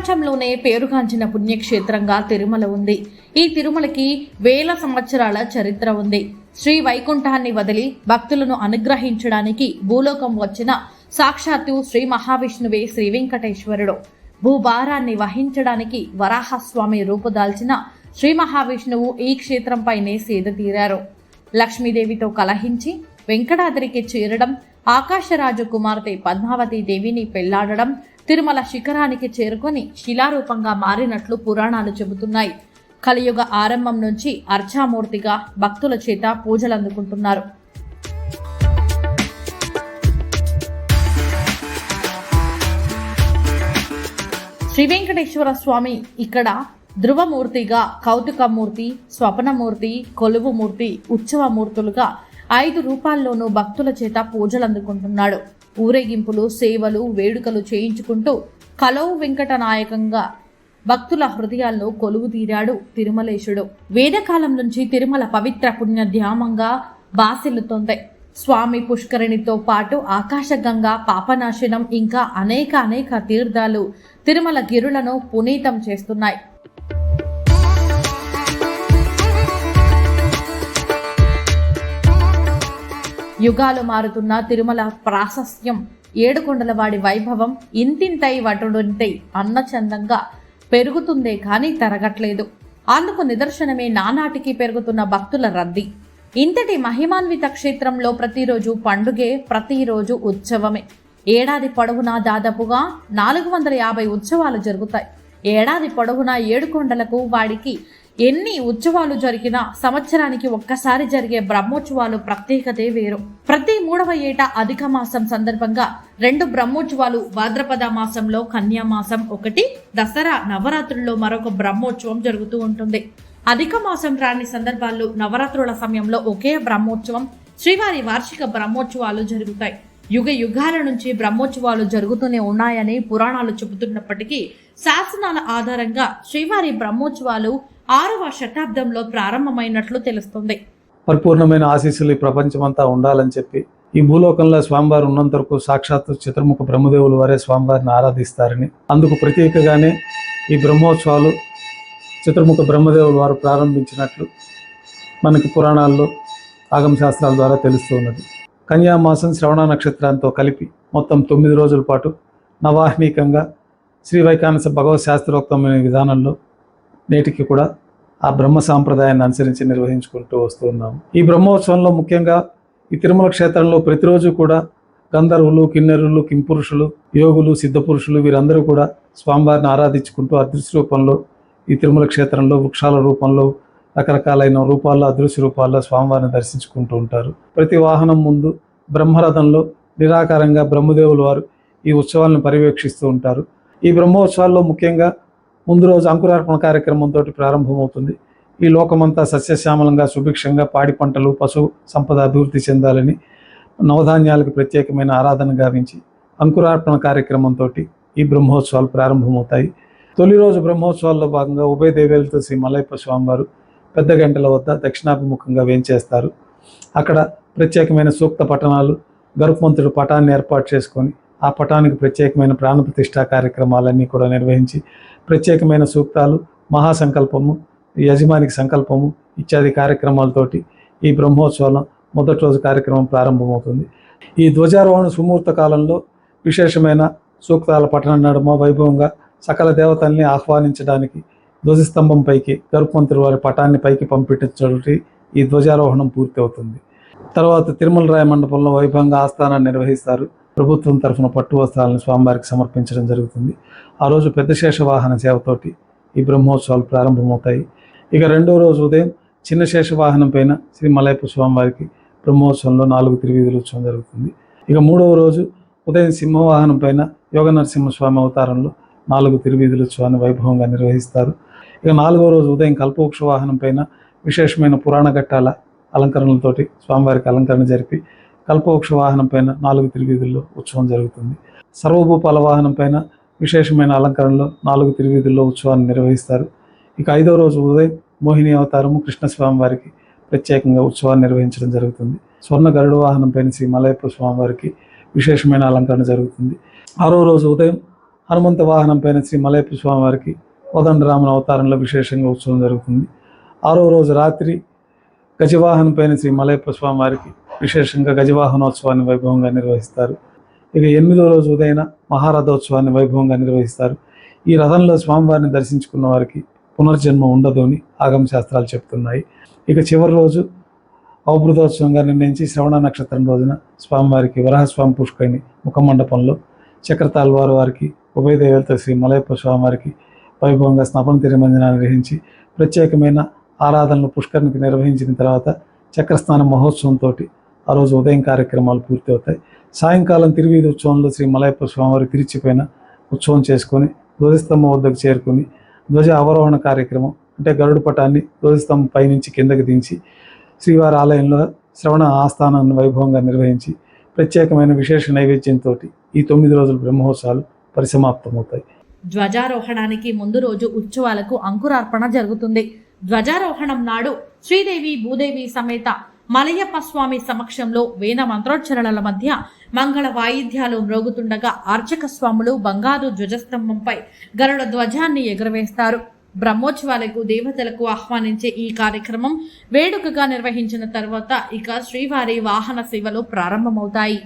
ప్రపంచంలోనే పేరుగాంచిన పుణ్యక్షేత్రంగా తిరుమల ఉంది. ఈ తిరుమలకి వేల సంవత్సరాల చరిత్ర ఉంది. శ్రీ వైకుంఠాన్ని వదిలి భక్తులను అనుగ్రహించడానికి భూలోకం వచ్చిన సాక్షాత్తు శ్రీ మహావిష్ణువే శ్రీ వెంకటేశ్వరుడు. భూభారాన్ని వహించడానికి వరాహస్వామి రూపుదాల్చిన శ్రీ మహావిష్ణువు ఈ క్షేత్రంపైనే సేద తీరారు. లక్ష్మీదేవితో కలహించి వెంకటాద్రికి చేరడం ఆకాశరాజు కుమార్తె పద్మావతి దేవిని పెళ్ళాడడం తిరుమల శిఖరానికి చేరుకొని శిలారూపంగా మారినట్లు పురాణాలు చెబుతున్నాయి. కలియుగ ఆరంభం నుంచి అర్చామూర్తిగా భక్తుల చేత పూజలు అందుకుంటున్నారు శ్రీ వెంకటేశ్వర స్వామి ఇక్కడ ధ్రువమూర్తిగా కౌతుకమూర్తి స్వప్నమూర్తి కొలువుమూర్తి ఉత్సవమూర్తులుగా ఐదు రూపాల్లోనూ భక్తుల చేత పూజలు అందుకుంటున్నాడు ఊరేగింపులు సేవలు వేడుకలు చేయించుకుంటూ కలవు వెంకట నాయకంగా భక్తుల హృదయాల్లో కొలువు తీరాడు తిరుమలేశుడు. వేదకాలం నుంచి తిరుమల పవిత్ర పుణ్యధామంగా బాసిల్లుతోంది. స్వామి పుష్కరిణితో పాటు ఆకాశగంగా పాపనాశనం ఇంకా అనేక అనేక తీర్థాలు తిరుమల గిరులను పునీతం చేస్తున్నాయి. యుగాలు మారుతున్న తిరుమల ప్రాశస్త్యం ఏడుకొండలవాడి వైభవం ఇంతింతై వటుడుంటై అన్నచందంగా పెరుగుతుందే కానీ తరగట్లేదు. అందుకు నిదర్శనమే నానాటికి పెరుగుతున్న భక్తుల రద్దీ. ఇంతటి మహిమాన్విత క్షేత్రంలో ప్రతిరోజు పండుగే ప్రతిరోజు ఉత్సవమే. ఏడాది పొడవునా దాదాపుగా నాలుగు వందల యాభై ఉత్సవాలు జరుగుతాయి. ఏడాది పొడవునా ఏడుకొండలకు వాడికి ఎన్ని ఉత్సవాలు జరిగినా సంవత్సరానికి ఒక్కసారి జరిగే బ్రహ్మోత్సవాలు ప్రత్యేకతే వేరు. ప్రతి మూడవ ఏట అధిక మాసం సందర్భంగా రెండు బ్రహ్మోత్సవాలు భాద్రపద మాసంలో కన్యా మాసం ఒకటి దసరా నవరాత్రుల్లో మరొక బ్రహ్మోత్సవం జరుగుతూ ఉంటుంది. అధిక మాసం రాని సందర్భాల్లో నవరాత్రుల సమయంలో ఒకే బ్రహ్మోత్సవం శ్రీవారి వార్షిక బ్రహ్మోత్సవాలు జరుగుతాయి. యుగ యుగాల నుంచి బ్రహ్మోత్సవాలు జరుగుతూనే ఉన్నాయని పురాణాలు చెబుతున్నప్పటికీ శాసనాల ఆధారంగా శ్రీవారి బ్రహ్మోత్సవాలు ఆరవ శతాబ్దంలో ప్రారంభమైనట్లు తెలుస్తుంది. పరిపూర్ణమైన ఆశీస్సులు ఈ ప్రపంచమంతా ఉండాలని చెప్పి ఈ భూలోకంలో స్వామివారు ఉన్నంత వరకు సాక్షాత్తు చిత్రముఖ బ్రహ్మదేవులు వారే స్వామివారిని ఆరాధిస్తారని. అందుకు ప్రత్యేకగానే ఈ బ్రహ్మోత్సవాలు చిత్రముఖ బ్రహ్మదేవులు వారు ప్రారంభించినట్లు మనకి పురాణాల్లో ఆగమశాస్త్రాల ద్వారా తెలుస్తూ ఉన్నది. కన్యామాసం శ్రవణ నక్షత్రంతో కలిపి మొత్తం తొమ్మిది రోజుల పాటు నవాహ్నికంగా శ్రీ వైకానస భగవత్ శాస్త్రోక్తమైన విధానంలో నేటికి కూడా ఆ బ్రహ్మ సాంప్రదాయాన్ని అనుసరించి నిర్వహించుకుంటూ వస్తూ ఈ బ్రహ్మోత్సవంలో ముఖ్యంగా ఈ తిరుమల క్షేత్రంలో ప్రతిరోజు కూడా గంధర్వులు కిన్నెరులు కింపురుషులు యోగులు సిద్ధపురుషులు వీరందరూ కూడా స్వామివారిని ఆరాధించుకుంటూ అదృశ్య రూపంలో ఈ తిరుమల క్షేత్రంలో వృక్షాల రూపంలో రకరకాలైన రూపాల్లో అదృశ్య రూపాల్లో స్వామివారిని దర్శించుకుంటూ ఉంటారు. ప్రతి వాహనం ముందు బ్రహ్మరథంలో నిరాకారంగా బ్రహ్మదేవుల వారు ఈ ఉత్సవాలను పర్యవేక్షిస్తూ ఉంటారు. ఈ బ్రహ్మోత్సవాల్లో ముఖ్యంగా ముందు రోజు అంకురార్పణ కార్యక్రమంతో ప్రారంభమవుతుంది. ఈ లోకమంతా సస్యశ్యామలంగా సుభిక్షంగా పాడి పంటలు పశు సంపద అభివృద్ధి చెందాలని నవధాన్యాలకు ప్రత్యేకమైన ఆరాధన గావించి అంకురార్పణ కార్యక్రమంతో ఈ బ్రహ్మోత్సవాలు ప్రారంభమవుతాయి. తొలి రోజు బ్రహ్మోత్సవాల్లో భాగంగా ఉభయ దేవేలతో శ్రీ మలయప్ప స్వామివారు పెద్ద గంటల వద్ద దక్షిణాభిముఖంగా వేంచేస్తారు. అక్కడ ప్రత్యేకమైన సూక్త పఠనాలు గరుత్మంతుడు పటాన్ని ఏర్పాటు చేసుకొని ఆ పటానికి ప్రత్యేకమైన ప్రాణప్రతిష్ఠా కార్యక్రమాలన్నీ కూడా నిర్వహించి ప్రత్యేకమైన సూక్తాలు మహాసంకల్పము యజమానికి సంకల్పము ఇత్యాది కార్యక్రమాలతోటి ఈ బ్రహ్మోత్సవం మొదటి రోజు కార్యక్రమం ప్రారంభమవుతుంది. ఈ ధ్వజారోహణ సుముహూర్త కాలంలో విశేషమైన సూక్తాల పఠనం నడుమ వైభవంగా సకల దేవతల్ని ఆహ్వానించడానికి ధ్వజస్తంభం పైకి గరుత్మంతుడి వారి పటాన్ని పైకి పంపించడానికి ఈ ధ్వజారోహణం పూర్తి అవుతుంది తర్వాత తిరుమల రాయ మండపంలో వైభవంగా ఆస్థానాన్ని నిర్వహిస్తారు. ప్రభుత్వం తరఫున పట్టు వస్త్రాలను స్వామివారికి సమర్పించడం జరుగుతుంది. ఆ రోజు పెద్ద శేషవాహన సేవతోటి ఈ బ్రహ్మోత్సవాలు ప్రారంభమవుతాయి. ఇక రెండో రోజు ఉదయం చిన్న శేష వాహనం పైన శ్రీ మలయప్ప స్వామివారికి బ్రహ్మోత్సవంలో నాలుగు తిరువీధులు ఉత్సవం జరుగుతుంది. ఇక మూడవ రోజు ఉదయం సింహవాహనం పైన యోగ నరసింహస్వామి అవతారంలో నాలుగు తిరువీధుల ఉత్సవాన్ని వైభవంగా నిర్వహిస్తారు. ఇక నాలుగో రోజు ఉదయం కల్పవృక్ష వాహనం పైన విశేషమైన పురాణ ఘట్టాల అలంకరణలతోటి స్వామివారికి అలంకరణ జరిపి కల్పవృక్ష వాహనం పైన నాలుగు తిరువీధుల్లో ఉత్సవం జరుగుతుంది. సర్వభూపాల వాహనం పైన విశేషమైన అలంకరణలో నాలుగు తిరువీధుల్లో ఉత్సవాన్ని నిర్వహిస్తారు. ఇక ఐదో రోజు ఉదయం మోహిని అవతారము కృష్ణస్వామి వారికి ప్రత్యేకంగా ఉత్సవాన్ని నిర్వహించడం జరుగుతుంది. స్వర్ణ గరుడ వాహనం పైన శ్రీ మలయప్ప స్వామి వారికి విశేషమైన అలంకరణ జరుగుతుంది. ఆరో రోజు ఉదయం హనుమంత వాహనం పైన శ్రీ మలయప్ప స్వామి వారికి కోదండరామన అవతారంలో విశేషంగా ఉత్సవం జరుగుతుంది. ఆరో రోజు రాత్రి గజవాహనం పైన శ్రీ మలయప్ప స్వామి వారికి విశేషంగా గజవాహనోత్సవాన్ని వైభవంగా నిర్వహిస్తారు. ఇక ఎనిమిదో రోజు ఉదయన మహారథోత్సవాన్ని వైభవంగా నిర్వహిస్తారు. ఈ రథంలో స్వామివారిని దర్శించుకున్న వారికి పునర్జన్మ ఉండదు అని ఆగమ శాస్త్రాలు చెప్తున్నాయి. ఇక చివరి రోజు అవభృతోత్సవంగా నిర్ణయించి శ్రవణ నక్షత్రం రోజున స్వామివారికి వరహస్వామి పుష్కరిణి ముఖమండపంలో చక్రతాల్వారు వారికి ఉభయ శ్రీ మలయప్ప స్వామివారికి వైభవంగా స్నాపన తిరుమంజనాన్ని నిర్వహించి ప్రత్యేకమైన ఆరాధనలు పుష్కరునికి నిర్వహించిన తర్వాత చక్రస్నాన మహోత్సవంతో ఆ రోజు ఉదయం కార్యక్రమాలు పూర్తి అవుతాయి. సాయంకాలం తిరువీధి ఉత్సవంలో శ్రీ మలయప్ప స్వామివారి తిరిచిపోయిన ఉత్సవం చేసుకొని ధ్వజస్తంభం వద్దకు చేరుకొని ధ్వజ అవరోహణ కార్యక్రమం అంటే గరుడు పటాన్ని ధ్వజస్తంభం పైనుంచి కిందకి దించి శ్రీవారి ఆలయంలో శ్రవణ ఆస్థానాన్ని వైభవంగా నిర్వహించి ప్రత్యేకమైన విశేష నైవేద్యంతో ఈ తొమ్మిది రోజుల బ్రహ్మోత్సవాలు పరిసమాప్తమవుతాయి. ధ్వజారోహణానికి ముందు రోజు ఉత్సవాలకు అంకురార్పణ జరుగుతుంది. ధ్వజారోహణం నాడు శ్రీదేవి భూదేవి సమేత మలయప్ప స్వామి సమక్షంలో వేద మంత్రోచ్చరణల మధ్య మంగళ వాయిద్యాలు మ్రోగుతుండగా అర్చక స్వాములు బంగారు ధ్వజస్తంభంపై గరుడ ధ్వజాన్ని ఎగురవేస్తారు. బ్రహ్మోత్సవాలకు దేవతలకు ఆహ్వానించే ఈ కార్యక్రమం వేడుకగా నిర్వహించిన తర్వాత ఇక శ్రీవారి వాహన సేవలు ప్రారంభమవుతాయి.